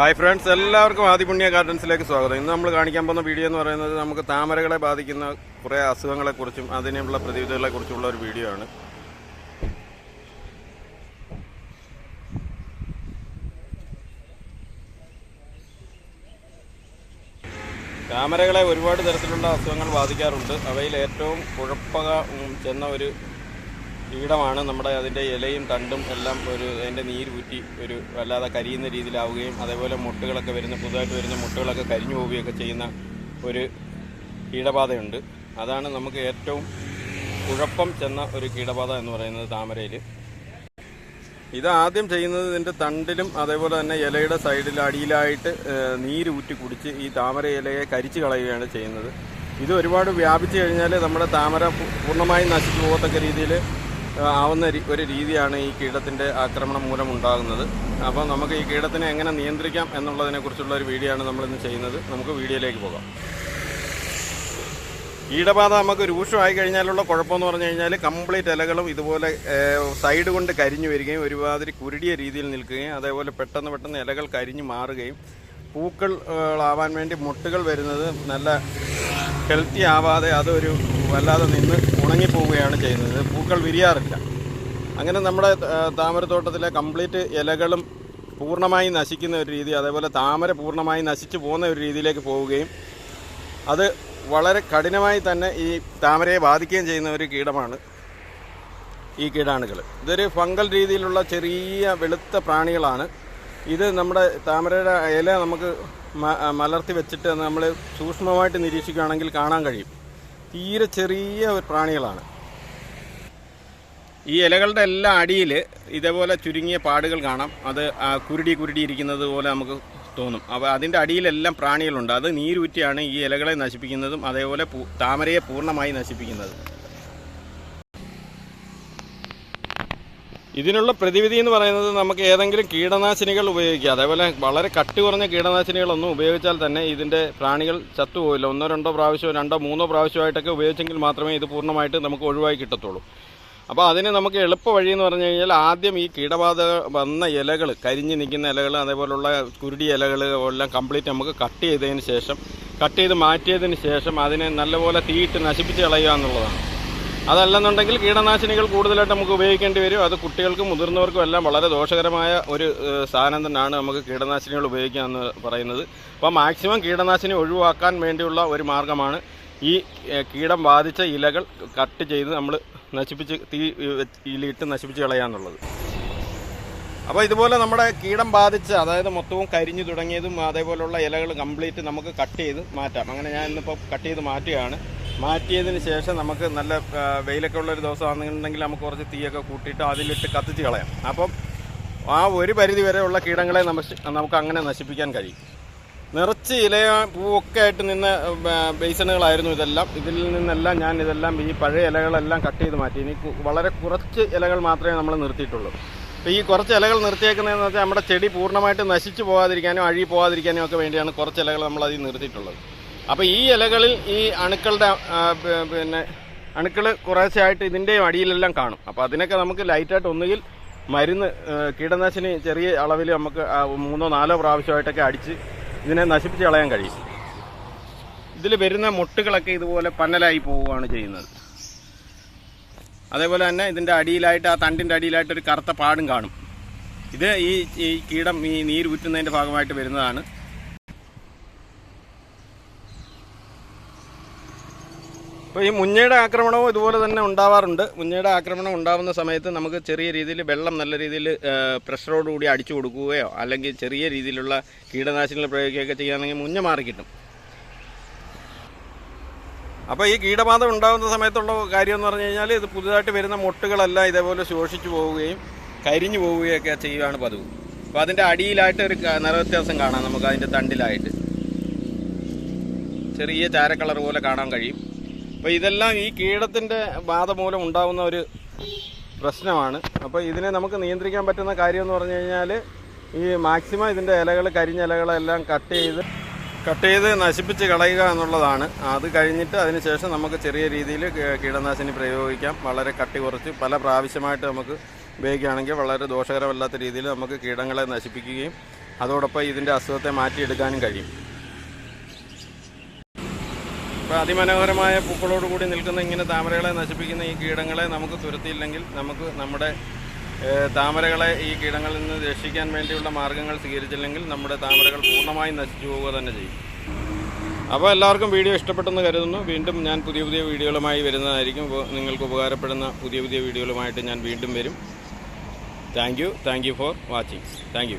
Hi friends എല്ലാവർക്കും ആദിപുണ്യ ഗാർഡൻസിലേക്ക് സ്വാഗതം. ഇന്ന് നമ്മൾ കാണിക്കാൻ പോകുന്ന വീഡിയോ എന്ന് പറയുന്നത് നമുക്ക് താമരകളെ ബാധിക്കുന്ന കുറേ അസുഖങ്ങളെക്കുറിച്ചും അതിനുള്ള പ്രതിവിധികളെക്കുറിച്ചുള്ള ഒരു വീഡിയോ ആണ്. താമരകളെ ഒരുപാട് തരത്തിലുള്ള അസുഖങ്ങൾ ബാധിക്കാറുണ്ട്. അവയിൽ ഏറ്റവും കുഴപ്പക ചെന്ന ഒരു കീടമാണ് നമ്മുടെ അതിന്റെ ഇലയും തണ്ടും എല്ലാം ഒരു അതിന്റെ നീര് ഊറ്റി ഒരു വല്ലാതെ കരിയുന്ന രീതിയിലാവുകയും അതേപോലെ മുട്ടുകളൊക്കെ വരുന്ന പുതുതായിട്ട് വരുന്ന മുട്ടുകളൊക്കെ കരിഞ്ഞു പോവുകയൊക്കെ ചെയ്യുന്ന ഒരു കീടബാധയുണ്ട്. അതാണ് നമുക്ക് ഏറ്റവും കുഴപ്പം ചെന്ന ഒരു കീടബാധ എന്ന് പറയുന്നത് താമരയിൽ ഇത് ആദ്യം ചെയ്യുന്നത് ഇതിന്റെ തണ്ടിലും അതേപോലെ തന്നെ ഇലയുടെ സൈഡിൽ അടിയിലായിട്ട് നീര് ഊറ്റി കുടിച്ച് ഈ താമര ഇലയെ കരിച്ചു കളയുകയാണ് ചെയ്യുന്നത്. ഇത് ഒരുപാട് വ്യാപിച്ചു കഴിഞ്ഞാൽ നമ്മുടെ താമര പൂർണമായും നശിച്ചു പോകത്തക്ക രീതിയിൽ ആവുന്ന ഒരു രീതിയാണ് ഈ കീടത്തിന്റെ ആക്രമണം മൂലം ഉണ്ടാകുന്നത് അപ്പോൾ നമുക്ക് ഈ കീടത്തിനെ എങ്ങനെ നിയന്ത്രിക്കാം എന്നുള്ളതിനെക്കുറിച്ചുള്ള ഒരു വീഡിയോ ആണ് നമ്മളിന്ന് ചെയ്യുന്നത്. നമുക്ക് വീഡിയോയിലേക്ക് പോകാം. കീടബാധ നമുക്ക് രൂക്ഷമായി കഴിഞ്ഞാലുള്ള കുഴപ്പമെന്ന് പറഞ്ഞു കഴിഞ്ഞാൽ കംപ്ലീറ്റ് ഇലകളും ഇതുപോലെ സൈഡ് കൊണ്ട് കരിഞ്ഞു വരികയും ഒരുമാതിരി കുരുടിയ രീതിയിൽ നിൽക്കുകയും അതേപോലെ പെട്ടെന്ന് പെട്ടെന്ന് ഇലകൾ കരിഞ്ഞു മാറുകയും പൂക്കൾ ആവാൻ വേണ്ടി മുട്ടുകൾ വരുന്നത് നല്ല ഹെൽത്തി ആവാതെ അതൊരു വല്ലാതെ നിന്ന് ഉണങ്ങിപ്പോവുകയാണ് ചെയ്യുന്നത്. പൂക്കൾ വിരിയാറില്ല. അങ്ങനെ നമ്മുടെ താമരത്തോട്ടത്തിലെ കംപ്ലീറ്റ് ഇലകളും പൂർണമായി നശിക്കുന്ന ഒരു രീതി അതേപോലെ താമര പൂർണമായി നശിച്ചു പോകുന്ന ഒരു രീതിയിലേക്ക് പോവുകയും അത് വളരെ കഠിനമായി തന്നെ ഈ താമരയെ ബാധിക്കുകയും ചെയ്യുന്ന ഒരു കീടമാണ് ഈ കീടാണുകൾ ഇതൊരു ഫംഗൽ രീതിയിലുള്ള ചെറിയ വെളുത്ത പ്രാണികളാണ്. ഇത് നമ്മുടെ താമരയുടെ ഇല നമുക്ക് മലർത്തി വെച്ചിട്ട് നമ്മൾ സൂക്ഷ്മമായിട്ട് നിരീക്ഷിക്കുകയാണെങ്കിൽ കാണാൻ കഴിയും. തീരെ ചെറിയ പ്രാണികളാണ്. ഈ ഇലകളുടെ എല്ലാ അടിയിൽ ഇതേപോലെ ചുരുങ്ങിയ പാടുകൾ കാണാം. അത് കുരുടി കുരുടി ഇരിക്കുന്നത് പോലെ നമുക്ക് തോന്നും. അപ്പോൾ അതിന്റെ അടിയിലെല്ലാം പ്രാണികളുണ്ട്. അത് നീരൂറ്റിയാണ് ഈ ഇലകളെ നശിപ്പിക്കുന്നതും അതേപോലെ താമരയെ പൂർണമായി നശിപ്പിക്കുന്നത്. ഇതിനുള്ള പ്രതിവിധി എന്ന് പറയുന്നത് നമുക്ക് ഏതെങ്കിലും കീടനാശിനികൾ ഉപയോഗിക്കുക അതേപോലെ വളരെ കട്ടി കുറഞ്ഞ കീടനാശിനികളൊന്നും ഉപയോഗിച്ചാൽ തന്നെ ഇതിന്റെ പ്രാണികൾ ചത്തുപോയില്ല ഒന്നോ രണ്ടോ പ്രാവശ്യമോ രണ്ടോ മൂന്നോ പ്രാവശ്യമായിട്ടൊക്കെ ഉപയോഗിച്ചെങ്കിൽ മാത്രമേ ഇത് പൂർണമായിട്ട് നമുക്ക് ഒഴിവായി കിട്ടത്തുള്ളൂ. അപ്പോൾ അതിന് നമുക്ക് എളുപ്പ വഴി എന്ന് പറഞ്ഞു കഴിഞ്ഞാൽ ആദ്യം ഈ കീടബാധ വന്ന ഇലകൾ കരിഞ്ഞ് നിൽക്കുന്ന ഇലകൾ അതേപോലുള്ള കുരുടി ഇലകൾ എല്ലാം കംപ്ലീറ്റ് നമുക്ക് കട്ട് ചെയ്തതിന് ശേഷം കട്ട് ചെയ്ത് മാറ്റിയതിന് ശേഷം അതിനെ നല്ലപോലെ തീയിട്ട് നശിപ്പിച്ച് കളയുക എന്നുള്ളതാണ്. അതല്ലെന്നുണ്ടെങ്കിൽ കീടനാശിനികൾ കൂടുതലായിട്ട് നമുക്ക് ഉപയോഗിക്കേണ്ടി വരും. അത് കുട്ടികൾക്കും മുതിർന്നവർക്കും എല്ലാം വളരെ ദോഷകരമായ ഒരു സാധനം തന്നെയാണ് നമുക്ക് കീടനാശിനികൾ ഉപയോഗിക്കുക എന്ന് പറയുന്നത്. അപ്പോൾ മാക്സിമം കീടനാശിനി ഒഴിവാക്കാൻ വേണ്ടിയുള്ള ഒരു മാർഗമാണ് ഈ കീടം ബാധിച്ച ഇലകൾ കട്ട് ചെയ്ത് നമ്മൾ നശിപ്പിച്ച് തീ ഇലയിട്ട് നശിപ്പിച്ച് കളയാന്നുള്ളത്. അപ്പോൾ ഇതുപോലെ നമ്മുടെ കീടം ബാധിച്ച് അതായത് മൊത്തവും കരിഞ്ഞു തുടങ്ങിയതും അതേപോലുള്ള ഇലകൾ കംപ്ലീറ്റ് നമുക്ക് കട്ട് ചെയ്ത് മാറ്റാം. അങ്ങനെ ഞാൻ ഇന്നിപ്പോൾ കട്ട് ചെയ്ത് മാറ്റുകയാണ്. മാറ്റിയതിന് ശേഷം നമുക്ക് നല്ല വെയിലൊക്കെ ഉള്ളൊരു ദിവസമാണെന്നുണ്ടെങ്കിൽ നമുക്ക് കുറച്ച് തീയൊക്കെ കൂട്ടിയിട്ട് അതിലിട്ട് കത്തിച്ച് കളയാം. അപ്പം ആ ഒരു പരിധി വരെ ഉള്ള കീടങ്ങളെ നമുക്ക് അങ്ങനെ നശിപ്പിക്കാൻ കഴിയും. നിറച്ച് ഇലയ പൂവൊക്കെ ആയിട്ട് നിന്ന ബേസണുകളായിരുന്നു ഇതെല്ലാം. ഇതിൽ നിന്നെല്ലാം ഞാൻ ഇതെല്ലാം ഈ പഴയ ഇലകളെല്ലാം കട്ട് ചെയ്ത് മാറ്റി. ഇനി വളരെ കുറച്ച് ഇലകൾ മാത്രമേ നമ്മൾ നിർത്തിയിട്ടുള്ളൂ. അപ്പോൾ ഈ കുറച്ച് ഇലകൾ നിർത്തിയേക്കുന്നതെന്ന് വെച്ചാൽ നമ്മുടെ ചെടി പൂർണമായിട്ട് നശിച്ചു പോകാതിരിക്കാനും അഴുകി പോകാതിരിക്കാനും ഒക്കെ വേണ്ടിയാണ് കുറച്ച് ഇലകൾ നമ്മൾ അതിൽ നിർത്തിയിട്ടുള്ളത്. അപ്പോൾ ഈ ഇലകളിൽ ഈ അണുക്കളുടെ പിന്നെ അണുക്കൾ കുറേശ്ശായിട്ട് ഇതിന്റെയും അടിയിലെല്ലാം കാണും. അപ്പോൾ അതിനൊക്കെ നമുക്ക് ലൈറ്റായിട്ട് ഒന്നുകിൽ മരുന്ന് കീടനാശിനി ചെറിയ അളവിൽ നമുക്ക് മൂന്നോ നാലോ പ്രാവശ്യമായിട്ടൊക്കെ അടിച്ച് ഇതിനെ നശിപ്പിച്ച് കളയാൻ കഴിയും. ഇതിൽ വരുന്ന മുട്ടുകളൊക്കെ ഇതുപോലെ പന്നലായി പോവുകയാണ് ചെയ്യുന്നത്. അതേപോലെ തന്നെ ഇതിന്റെ അടിയിലായിട്ട് ആ തണ്ടിന്റെ അടിയിലായിട്ട് ഒരു കറുത്ത പാടും കാണും. ഇത് ഈ കീടം ഈ നീര് ഊറ്റുന്നതിന്റെ ഭാഗമായിട്ട് വരുന്നതാണ്. അപ്പോൾ ഈ മുഞ്ഞയുടെ ആക്രമണവും ഇതുപോലെ തന്നെ ഉണ്ടാവാറുണ്ട്. മുഞ്ഞയുടെ ആക്രമണം ഉണ്ടാവുന്ന സമയത്ത് നമുക്ക് ചെറിയ രീതിയിൽ വെള്ളം നല്ല രീതിയിൽ പ്രഷറോടുകൂടി അടിച്ചു കൊടുക്കുകയോ അല്ലെങ്കിൽ ചെറിയ രീതിയിലുള്ള കീടനാശിനികൾ പ്രയോഗിക്കുകയൊക്കെ ചെയ്യുകയാണെങ്കിൽ മുഞ്ഞ മാറി കിട്ടും. അപ്പോൾ ഈ കീടബാധ ഉണ്ടാകുന്ന സമയത്തുള്ള കാര്യം എന്ന് പറഞ്ഞു കഴിഞ്ഞാൽ ഇത് പുതുതായിട്ട് വരുന്ന മുട്ടുകളെല്ലാം ഇതേപോലെ ശോഷിച്ചു പോവുകയും കരിഞ്ഞു പോവുകയൊക്കെ ചെയ്യുകയാണ് പതിവ്. അപ്പോൾ അതിന്റെ അടിയിലായിട്ട് ഒരു നിറവ്യത്യാസം കാണാം നമുക്ക് അതിന്റെ തണ്ടിലായിട്ട്. ചെറിയ ചാര കളർ പോലെ കാണാൻ കഴിയും. അപ്പോൾ ഇതെല്ലാം ഈ കീടത്തിന്റെ ബാധ മൂലം ഉണ്ടാകുന്ന ഒരു പ്രശ്നമാണ്. അപ്പോൾ ഇതിനെ നമുക്ക് നിയന്ത്രിക്കാൻ പറ്റുന്ന കാര്യം എന്ന് പറഞ്ഞു കഴിഞ്ഞാൽ ഈ മാക്സിമം ഇതിന്റെ ഇലകൾ കരിഞ്ഞ ഇലകളെല്ലാം കട്ട് ചെയ്ത് കട്ട് ചെയ്ത് നശിപ്പിച്ച് കളയുക എന്നുള്ളതാണ്. അത് കഴിഞ്ഞിട്ട് അതിനുശേഷം നമുക്ക് ചെറിയ രീതിയിൽ കീടനാശിനി പ്രയോഗിക്കാം. വളരെ കട്ടി കുറച്ച്. പല പ്രാവശ്യമായിട്ട് നമുക്ക് ഉപയോഗിക്കുകയാണെങ്കിൽ വളരെ ദോഷകരമല്ലാത്ത രീതിയിൽ നമുക്ക് കീടങ്ങളെ നശിപ്പിക്കുകയും അതോടൊപ്പം ഇതിന്റെ അസുഖത്തെ മാറ്റിയെടുക്കാനും കഴിയും. ഇപ്പോൾ അതിമനോഹരമായ പൂക്കളോട് കൂടി നിൽക്കുന്ന ഇങ്ങനെ താമരകളെ നശിപ്പിക്കുന്ന ഈ കീടങ്ങളെ നമുക്ക് തുരത്തിയില്ലെങ്കിൽ നമുക്ക് നമ്മുടെ താമരകളെ ഈ കീടങ്ങളിൽ നിന്ന് രക്ഷിക്കാൻ വേണ്ടിയുള്ള മാർഗങ്ങൾ സ്വീകരിച്ചില്ലെങ്കിൽ നമ്മുടെ താമരകൾ പൂർണമായും നശിച്ചു പോവുക തന്നെ ചെയ്യും. അപ്പോൾ എല്ലാവർക്കും വീഡിയോ ഇഷ്ടപ്പെട്ടെന്ന് കരുതുന്നു. വീണ്ടും ഞാൻ പുതിയ പുതിയ വീഡിയോകളുമായി വരുന്നതായിരിക്കും. നിങ്ങൾക്ക് ഉപകാരപ്പെടുന്ന പുതിയ പുതിയ വീഡിയോകളുമായിട്ട് ഞാൻ വീണ്ടും വരും. Thank you. Thank you for watching. Thank